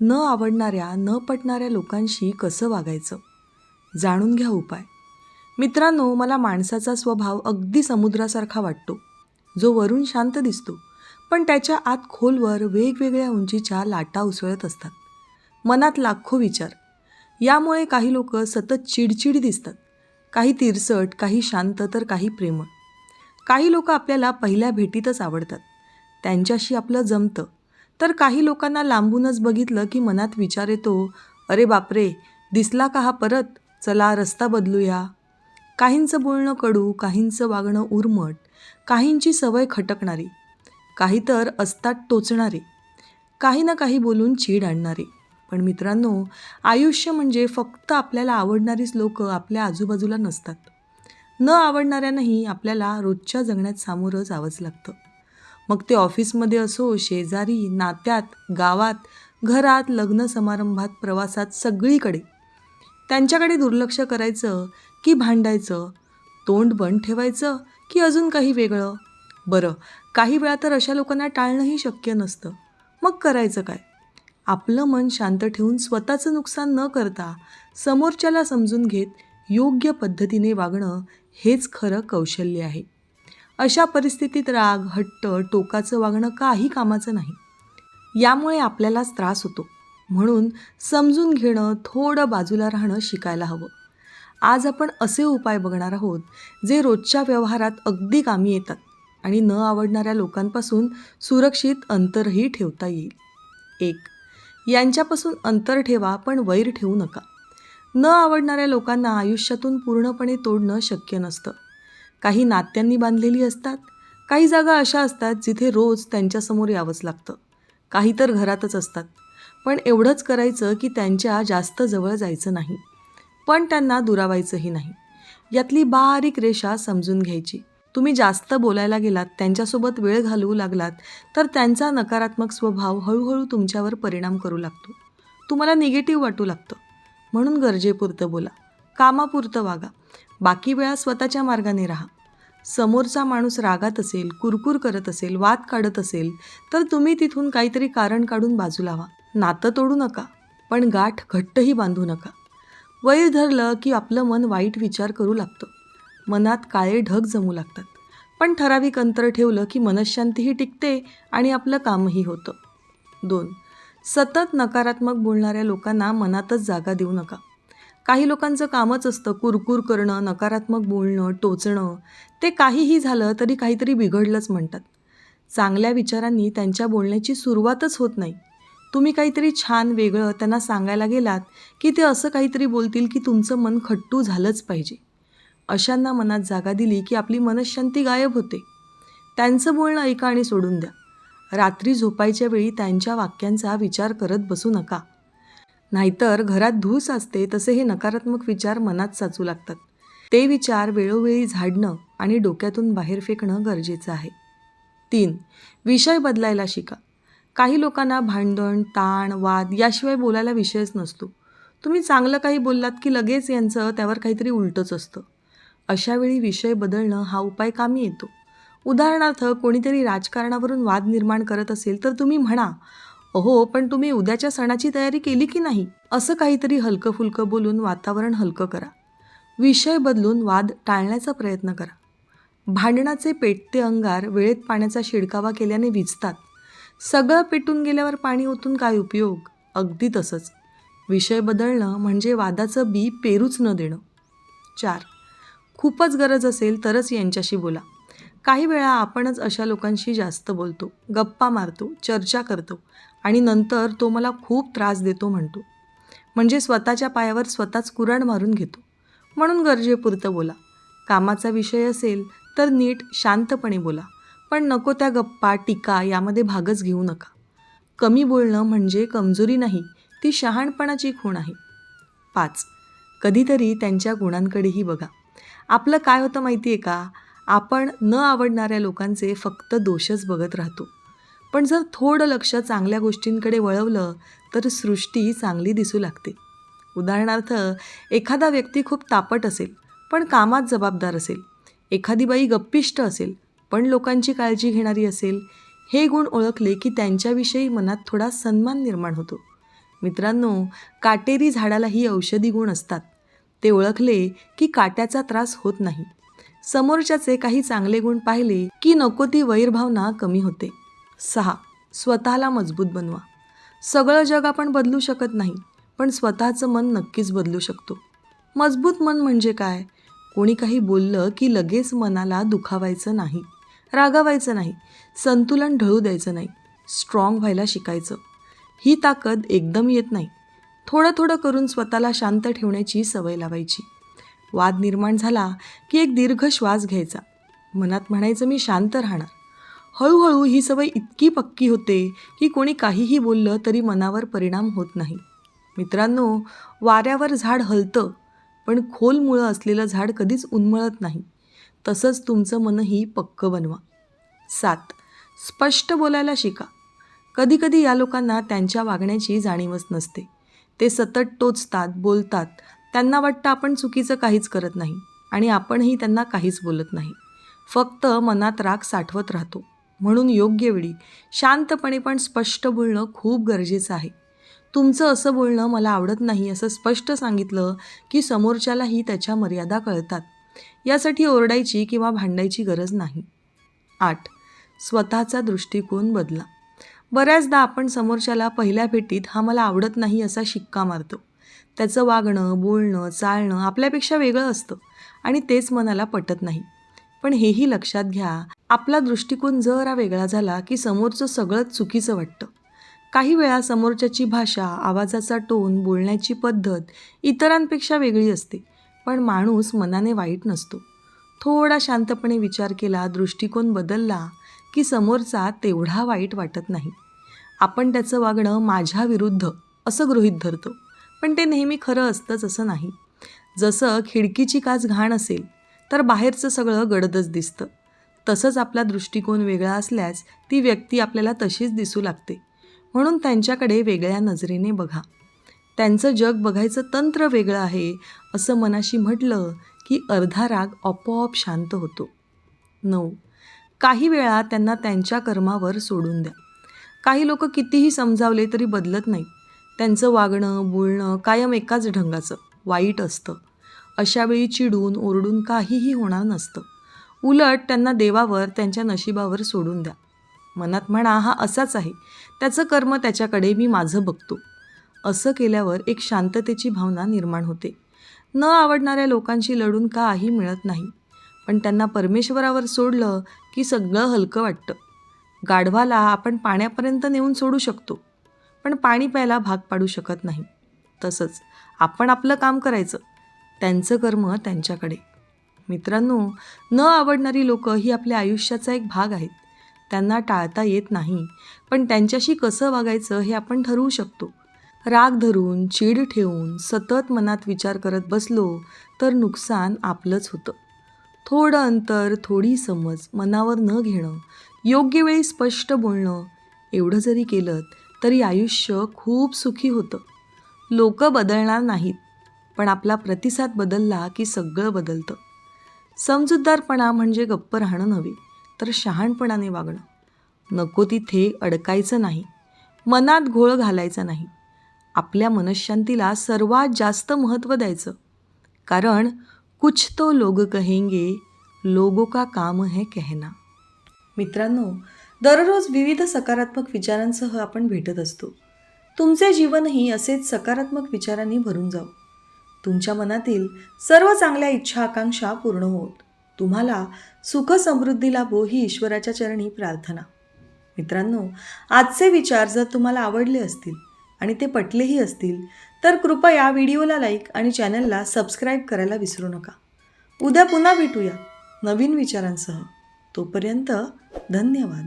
न आवडणाऱ्या न पटणाऱ्या लोकांशी कसं वागायचं? जाणून घ्या उपाय. मित्रांनो मला माणसाचा स्वभाव अगदी समुद्रासारखा वाटतो. जो वरून शांत दिसतो पण त्याच्या आत खोलवर वेगवेगळ्या उंचीच्या लाटा उसळत असतात. मनात लाखो विचार. यामुळे काही लोक सतत चिडचिड दिसतात. काही तिरसट काही शांत तर काही प्रेमळ. काही लोक आपल्याला पहिल्या भेटीतच आवडतात. त्यांच्याशी आपलं जमतं. तर काही लोकांना लांबूनच बघितलं की मनात विचार येतो अरे बापरे दिसला का हा परत? चला रस्ता बदलूया. काहींचं बोलणं कडू काहींचं वागणं उर्मट काहींची सवय खटकणारी काही तर असतात टोचणारे काही ना काही बोलून चीड आणणारे. पण मित्रांनो आयुष्य म्हणजे फक्त आपल्याला आवडणारीच लोक आपल्या आजूबाजूला नसतात. न आवडणाऱ्यांनाही आपल्याला रोजच्या जगण्यात सामोरं जावंच लागतं. मग ते ऑफिसमध्ये असो शेजारी नात्यात गावात घरात लग्न समारंभात प्रवासात सगळीकडे. त्यांच्याकडे दुर्लक्ष करायचं की भांडायचं? तोंड बंद ठेवायचं की अजून काही वेगळं? बरं काही वेळा तर अशा लोकांना टाळणंही शक्य नसतं. मग करायचं काय? आपलं मन शांत ठेवून स्वतःचं नुकसान न करता समोरच्याला समजून घेत योग्य पद्धतीने वागणं हेच खरं कौशल्य आहे. अशा परिस्थितीत राग हट्ट टोकाचं वागणं काही कामाचं नाही. यामुळे आपल्यालाच त्रास होतो. म्हणून समजून घेणं थोडं बाजूला राहणं शिकायला हवं. आज आपण असे उपाय बघणार आहोत जे रोजच्या व्यवहारात अगदी कामी येतात आणि न आवडणाऱ्या लोकांपासून सुरक्षित अंतरही ठेवता येईल. एक यांच्यापासून अंतर ठेवा पण वैर ठेवू नका. न आवडणाऱ्या लोकांना आयुष्यातून पूर्णपणे तोडणं शक्य नसतं. काही नात्यांनी बांधलेली असतात. काही जागा अशा असतात जिथे रोज त्यांच्यासमोर यावंच लागतं. काही तर घरातच असतात. पण एवढंच करायचं की त्यांच्या जास्त जवळ जायचं नाही. पण त्यांना दुरावायचंही नाही. यातली बारीक रेषा समजून घ्यायची. तुम्ही जास्त बोलायला गेलात त्यांच्यासोबत वेळ घालवू लागलात तर त्यांचा नकारात्मक स्वभाव हळूहळू तुमच्यावर परिणाम करू लागतो. तुम्हाला निगेटिव्ह वाटू लागतं. म्हणून गरजेपुरतं बोला. कामापुरतं वागा. बाकी वेळा स्वतःच्या मार्गाने राहा. समोरचा माणूस रागात असेल कुरकुर करत असेल वाद काढत असेल तर तुम्ही तिथून काहीतरी कारण काढून बाजूला व्हा नातं तोडू नका पण गाठ घट्टही बांधू नका. वैर धरलं की आपलं मन वाईट विचार करू लागतं. मनात काळे ढग जमू लागतात. पण ठराविक अंतर ठेवलं की मनशांतीही टिकते आणि आपलं कामही होतं. दोन सतत नकारात्मक बोलणाऱ्या लोकांना मनातच जागा देऊ नका. काही लोकांचं कामच असतं कुरकुर करणं नकारात्मक बोलणं टोचणं. ते काहीही झालं तरी काहीतरी बिघडलंच म्हणतात. चांगल्या विचारांनी त्यांच्या बोलण्याची सुरुवातच होत नाही. तुम्ही काहीतरी छान वेगळं त्यांना सांगायला गेलात की ते असं काहीतरी बोलतील की तुमचं मन खट्टू झालंच पाहिजे. अशांना मनात जागा दिली की आपली मनशांती गायब होते. त्यांचं बोलणं ऐका आणि सोडून द्या. रात्री झोपायच्या वेळी त्यांच्या वाक्यांचा विचार करत बसू नका. नाहीतर घरात धूस असते तसे हे नकारात्मक विचार मनात साचू लागतात. ते विचार वेळोवेळी झाडणं आणि डोक्यातून बाहेर फेकणं गरजेचं आहे. तीन विषय बदलायला शिका. काही लोकांना भांडण ताण वाद याशिवाय बोलायला विषयच नसतो. तुम्ही चांगलं काही बोललात की लगेच यांचं त्यावर काहीतरी उलटंच असतं. अशावेळी विषय बदलणं हा उपाय कामी येतो. उदाहरणार्थ कोणीतरी राजकारणावरून वाद निर्माण करत असेल तर तुम्ही म्हणा अहो पण तुम्ही उद्याच्या सणाची तयारी केली की नाही? असं काहीतरी हलकं फुलकं बोलून वातावरण हलकं करा. विषय बदलून वाद टाळण्याचा प्रयत्न करा. भांडणाचे पेटते अंगार वेळेत पाण्याचा शिडकावा केल्याने विजतात. सगळं पेटून गेल्यावर पाणी ओतून काय उपयोग? अगदी तसंच. विषय बदलणं म्हणजे वादाचं बी पेरूच न देणं. चार. खूपच गरज असेल तरच यांच्याशी बोला. काही वेळा आपणच अशा लोकांशी जास्त बोलतो गप्पा मारतो चर्चा करतो आणि नंतर तो मला खूप त्रास देतो म्हणतो. म्हणजे स्वतःच्या पायावर स्वतःच कुराड मारून घेतो. म्हणून गरजेपुरतं बोला. कामाचा विषय असेल तर नीट शांतपणे बोला. पण नको त्या गप्पा टीका यामध्ये भागच घेऊ नका. कमी बोलणं म्हणजे कमजोरी नाही ती शहाणपणाची खूण आहे. पाच. कधीतरी त्यांच्या गुणांकडेही बघा. आपलं काय होतं माहिती आहे का? आपण न आवडणाऱ्या लोकांचे फक्त दोषच बघत राहतो. पण जर थोडं लक्ष चांगल्या गोष्टींकडे वळवलं तर सृष्टी चांगली दिसू लागते. उदाहरणार्थ एखादा व्यक्ती खूप तापट असेल पण कामात जबाबदार असेल. एखादी बाई गप्पिष्ट असेल पण लोकांची काळजी घेणारी असेल. हे गुण ओळखले की त्यांच्याविषयी मनात थोडा सन्मान निर्माण होतो. मित्रांनो काटेरी झाडालाही औषधी गुण असतात. ते ओळखले की काट्याचा त्रास होत नाही. समोरच्याचे काही चांगले गुण पाहिले की नको ती वैरभावना कमी होते. सहा. स्वतःला मजबूत बनवा. सगळं जग आपण बदलू शकत नाही पण स्वतःचं मन नक्कीच बदलू शकतो. मजबूत मन म्हणजे काय? कोणी काही बोललं की लगेच मनाला दुखावायचं नाही रागावायचं नाही संतुलन ढळू द्यायचं नाही स्ट्रॉंग व्हायला शिकायचं. ही ताकद एकदम येत नाही. थोडं थोडं करून स्वतःला शांत ठेवण्याची सवय लावायची. वाद निर्माण झाला की एक दीर्घ श्वास घ्यायचा. मनात म्हणायचं मी शांत राहणार. हळूहळू ही सवय इतकी पक्की होते की कोणी काहीही बोललं तरी मनावर परिणाम होत नाही. मित्रांनो वाऱ्यावर झाड हलतं पण खोल मुळं असलेलं झाड कधीच उन्मळत नाही. तसंच तुमचं मनही पक्क बनवा. सात स्पष्ट बोलायला शिका. कधीकधी या लोकांना त्यांच्या वागण्याची जाणीवच नसते. ते सतत टोचतात बोलतात त्यांना वाटतं आपण चुकीचं काहीच करत नाही आणि आपणही त्यांना काहीच बोलत नाही. फक्त मनात राग साठवत राहतो. म्हणून योग्य वेळी शांतपणे पण स्पष्ट बोलणं खूप गरजेचं आहे. तुमचं असं बोलणं मला आवडत नाही असं स्पष्ट सांगितलं की समोरच्यालाही त्याच्या मर्यादा कळतात. यासाठी ओरडायची किंवा भांडायची गरज नाही. आठ. स्वतःचा दृष्टिकोन बदला. बऱ्याचदा आपण समोरच्याला पहिल्या भेटीत हा मला आवडत नाही असा शिक्का मारतो. त्याचं वागणं बोलणं चालणं आपल्यापेक्षा वेगळं असतं आणि तेच मनाला पटत नाही. पण हेही लक्षात घ्या आपला दृष्टिकोन जरा वेगळा झाला की समोरचं सगळंच चुकीचं वाटतं. काही वेळा समोरच्याची भाषा आवाजाचा टोन बोलण्याची पद्धत इतरांपेक्षा वेगळी असते पण माणूस मनाने वाईट नसतो. थोडा शांतपणे विचार केला दृष्टिकोन बदलला की समोरचा तेवढा वाईट वाटत नाही. आपण त्याचं वागणं माझ्या विरुद्ध असं गृहीत धरतो. पण ते नेहमी खरं असतंच असं नाही. जसं खिडकीची काच घाण असेल तर बाहेरचं सगळं गडदच दिसतं. तसंच आपला दृष्टिकोन वेगळा असल्यास ती व्यक्ती आपल्याला तशीच दिसू लागते. म्हणून त्यांच्याकडे वेगळ्या नजरेने बघा. त्यांचं जग बघायचं तंत्र वेगळं आहे असं मनाशी म्हटलं की अर्धा राग आपोआप शांत होतो. नऊ. काही वेळा त्यांना त्यांच्या कर्मावर सोडून द्या. काही लोक कितीही समजावले तरी बदलत नाहीत. त्यांचं वागणं बोलणं कायम एकाच ढंगाचं वाईट असतं. अशावेळी चिडून ओरडून काहीही होणार नसतं. उलट त्यांना देवावर त्यांच्या नशिबावर सोडून द्या. मनात म्हणा हा असाच आहे. त्याचं कर्म त्याच्याकडे मी माझं बघतो. असं केल्यावर एक शांततेची भावना निर्माण होते. न आवडणाऱ्या लोकांशी लढून काही मिळत नाही. पण त्यांना परमेश्वरावर सोडलं की सगळं हलकं वाटतं. गाढवाला आपण पाण्यापर्यंत नेऊन सोडू शकतो. पण पाणी प्यायला भाग पाडू शकत नाही. तसंच आपण आपलं काम करायचं. त्यांचं कर्म त्यांच्याकडे. मित्रांनो न आवडणारी लोकं ही आपल्या आयुष्याचा एक भाग आहेत. त्यांना टाळता येत नाही. पण त्यांच्याशी कसं वागायचं हे आपण ठरवू शकतो. राग धरून चीड ठेवून सतत मनात विचार करत बसलो तर नुकसान आपलंच होतं. थोडं अंतर थोडी समज मनावर न घेणं योग्य वेळी स्पष्ट बोलणं एवढं जरी केलं तरी आयुष्य खूप सुखी होतं. लोक बदलणार नाहीत पण आपला प्रतिसाद बदलला की सगळं बदलतं. समजूतदारपणा म्हणजे गप्प राहणं नव्हे तर शहाणपणाने वागणं. नको तिथे अडकायचं नाही मनात घोळ घालायचा नाही. आपल्या मनशांतीला सर्वात जास्त महत्त्व द्यायचं. कारण कुछ तो लोग कहेंगे लोगों का काम है कहना. मित्रांनो दररोज विविध सकारात्मक विचारांसह आपण भेटत असतो. तुमचे जीवनही असेच सकारात्मक विचारांनी भरून जाऊ तुमच्या मनातील सर्व चांगल्या इच्छा आकांक्षा पूर्ण होत. तुम्हाला सुख समृद्धी लाभो ही ईश्वराच्या चरणी प्रार्थना. मित्रांनो आजचे विचार जर तुम्हाला आवडले असतील आणि ते पटलेही असतील तर कृपया व्हिडिओला लाईक आणि चॅनलला सबस्क्राईब करायला विसरू नका. उद्या पुन्हा भेटूया नवीन विचारांसह. तोपर्यंत धन्यवाद.